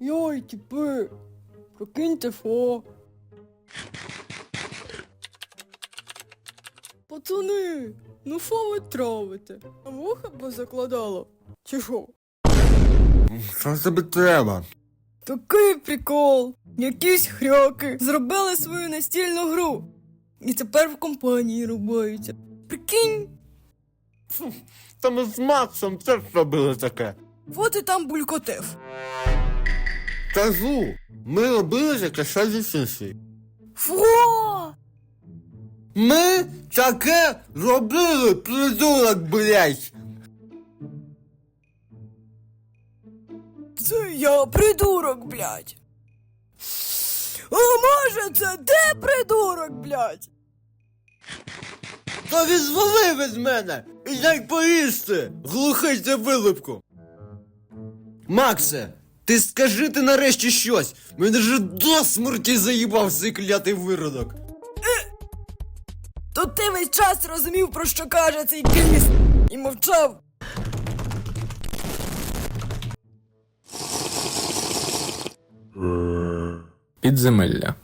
Йой, типи, прокиньте фо. Пацани, ну фо ви травите? А вуха б закладало? Чи що? Що тобі треба? Такий прикол. Якісь хряки зробили свою настільну гру. І тепер в компанії рубаються. Прикинь, Та ми з Максом теж робили таке. от і там булькотив. Кажу, ми робили таке ще з інший. Фу! Ми таке робили, придурок, блядь. Це я придурок, блядь. А може це ти придурок, блядь? Та відзвали від мене і дай поїсти, глухий ти вилипку. Максе, ти скажи ти нарешті щось. Мене вже до смерті заїбав цей клятий виродок. То ти весь час розумів, про що каже цей кріс, і мовчав. Підземелля.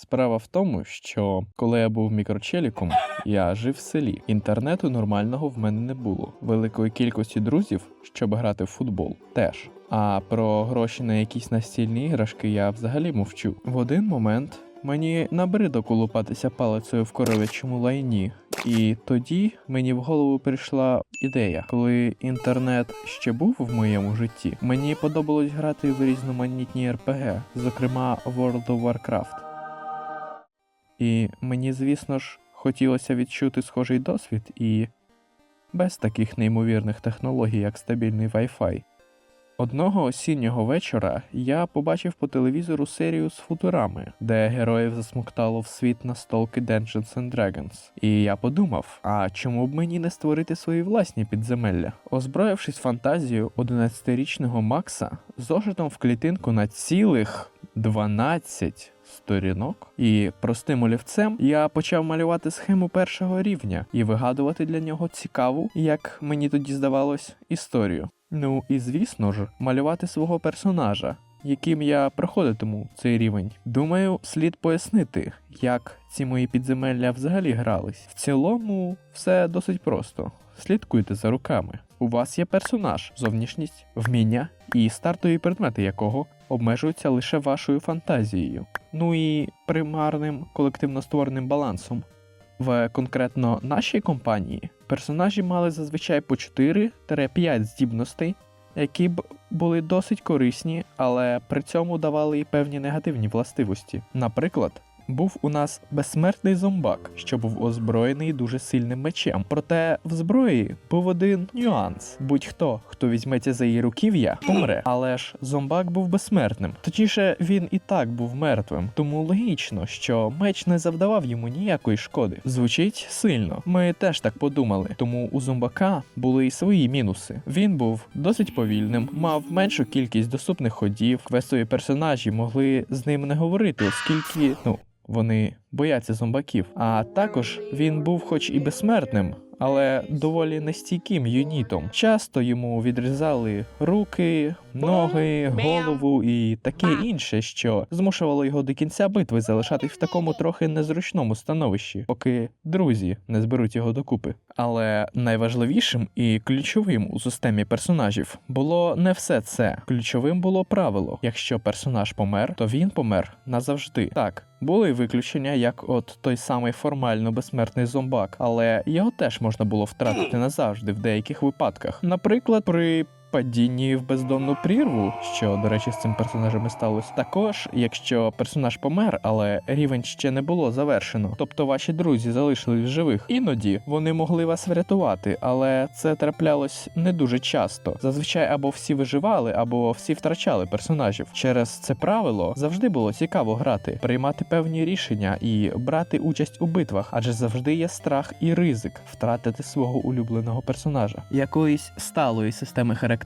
Справа в тому, що коли я був мікрочеліком, я жив в селі. Інтернету нормального в мене не було. Великої кількості друзів, щоб грати в футбол, теж. А про гроші на якісь настільні іграшки я взагалі мовчу. В один момент мені набридло колупатися палицею в коров'ячому лайні, і тоді мені в голову прийшла ідея, коли інтернет ще був в моєму житті. Мені подобалось грати в різноманітні РПГ, зокрема World of Warcraft. І мені, звісно ж, хотілося відчути схожий досвід і без таких неймовірних технологій, як стабільний Wi-Fi. Одного осіннього вечора я побачив по телевізору серію з футурами, де героїв засмоктало в світ настолки Dungeons and Dragons. І я подумав: а чому б мені не створити свої власні підземелля? Озброївшись фантазією 11-річного Макса, зошитом в клітинку на цілих 12 сторінок, і простим олівцем я почав малювати схему першого рівня і вигадувати для нього цікаву, як мені тоді здавалось, історію. Ну і звісно ж, малювати свого персонажа, яким я проходитиму цей рівень. Думаю, слід пояснити, як ці мої підземелля взагалі грались. В цілому, все досить просто. Слідкуйте за руками. У вас є персонаж, зовнішність, вміння і стартові предмети якого обмежуються лише вашою фантазією, ну і примарним колективно створеним балансом. В конкретно нашій компанії персонажі мали зазвичай по 4-5 здібностей, які б були досить корисні, але при цьому давали і певні негативні властивості. Наприклад, був у нас безсмертний зомбак, що був озброєний дуже сильним мечем. Проте в зброї був один нюанс: будь-хто, хто візьметься за її руків'я, помре. Але ж зомбак був безсмертним. Точніше, він і так був мертвим. Тому логічно, що меч не завдавав йому ніякої шкоди. Звучить сильно. Ми теж так подумали. Тому у зомбака були і свої мінуси. Він був досить повільним, мав меншу кількість доступних ходів. Квестові персонажі могли з ним не говорити, оскільки ну. Вони бояться зомбаків. А також він був, хоч і безсмертним, але доволі нестійким юнітом. Часто йому відрізали руки, ноги, голову і таке інше, що змушувало його до кінця битви залишатись в такому трохи незручному становищі, поки друзі не зберуть його докупи. Але найважливішим і ключовим у системі персонажів було не все це. Ключовим було правило: якщо персонаж помер, то він помер назавжди. Так. Були виключення, як от той самий формально безсмертний зомбак, але його теж можна було втратити назавжди в деяких випадках. Наприклад, при падінні в бездонну прірву, що, до речі, з цим персонажем і сталося. Також, якщо персонаж помер, але рівень ще не було завершено, тобто ваші друзі залишились в живих, іноді вони могли вас врятувати, але це траплялось не дуже часто. Зазвичай або всі виживали, або всі втрачали персонажів. Через це правило завжди було цікаво грати, приймати певні рішення і брати участь у битвах, адже завжди є страх і ризик втратити свого улюбленого персонажа. Якоїсь сталої системи характеристик,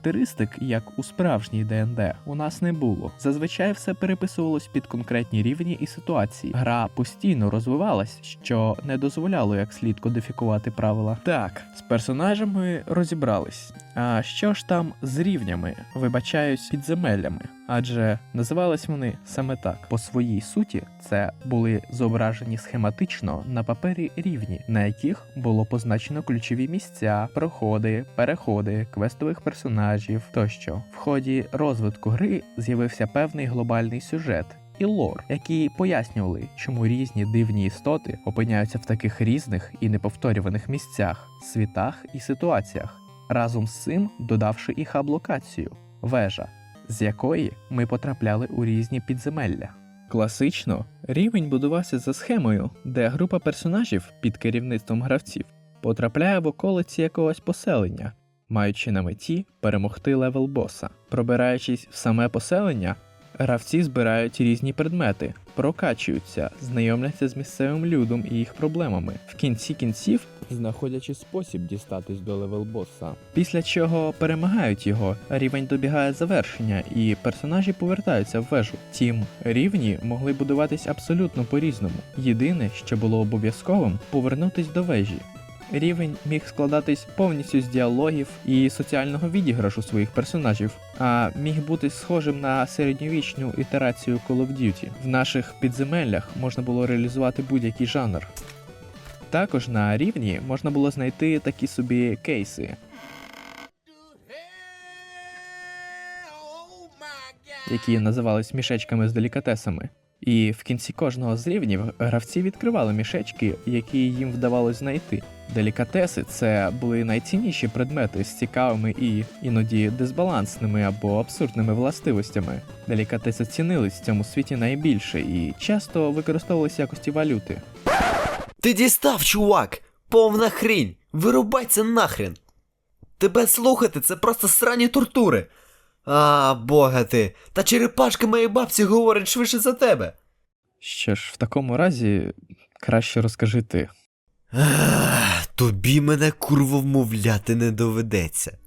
як у справжній ДНД, у нас не було. Зазвичай все переписувалось під конкретні рівні і ситуації. Гра постійно розвивалась, що не дозволяло як слід кодифікувати правила. Так, з персонажами розібрались. А що ж там з рівнями, вибачаюсь, підземеллями? Адже називались вони саме так. По своїй суті, це були зображені схематично на папері рівні, на яких було позначено ключові місця, проходи, переходи, квестових персонажів тощо. В ході розвитку гри з'явився певний глобальний сюжет. І лор, які пояснювали, чому різні дивні істоти опиняються в таких різних і неповторюваних місцях, світах і ситуаціях разом з цим додавши і хаб-локацію вежа, з якої ми потрапляли у різні підземелля. Класично рівень будувався за схемою, де група персонажів під керівництвом гравців потрапляє в околиці якогось поселення, маючи на меті перемогти левел боса. Пробираючись в саме поселення, гравці збирають різні предмети, прокачуються, знайомляться з місцевим людом і їх проблемами. В кінці кінців знаходячи спосіб дістатись до левел боса. Після чого перемагають його, рівень добігає завершення, і персонажі повертаються в вежу. Тім рівні могли будуватись абсолютно по-різному. Єдине, що було обов'язковим, повернутись до вежі. Рівень міг складатись повністю з діалогів і соціального відіграшу своїх персонажів, а міг бути схожим на середньовічну ітерацію Call of Duty. В наших підземеллях можна було реалізувати будь-який жанр. Також на рівні можна було знайти такі собі кейси, які називались мішечками з делікатесами. І в кінці кожного з рівнів гравці відкривали мішечки, які їм вдавалось знайти. Делікатеси це були найцінніші предмети з цікавими і іноді дисбалансними або абсурдними властивостями. Делікатеси цінились в цьому світі найбільше і часто використовувалися якості валюти. Ти дістав, чувак! Повна хрінь! Вирубай це нахрен! Тебе слухати це просто срані тортури. А, бога ти! Та черепашка моєї бабці говорить швидше за тебе. Що ж, в такому разі краще розкажи ти. Ах, тобі мене курво вмовляти не доведеться.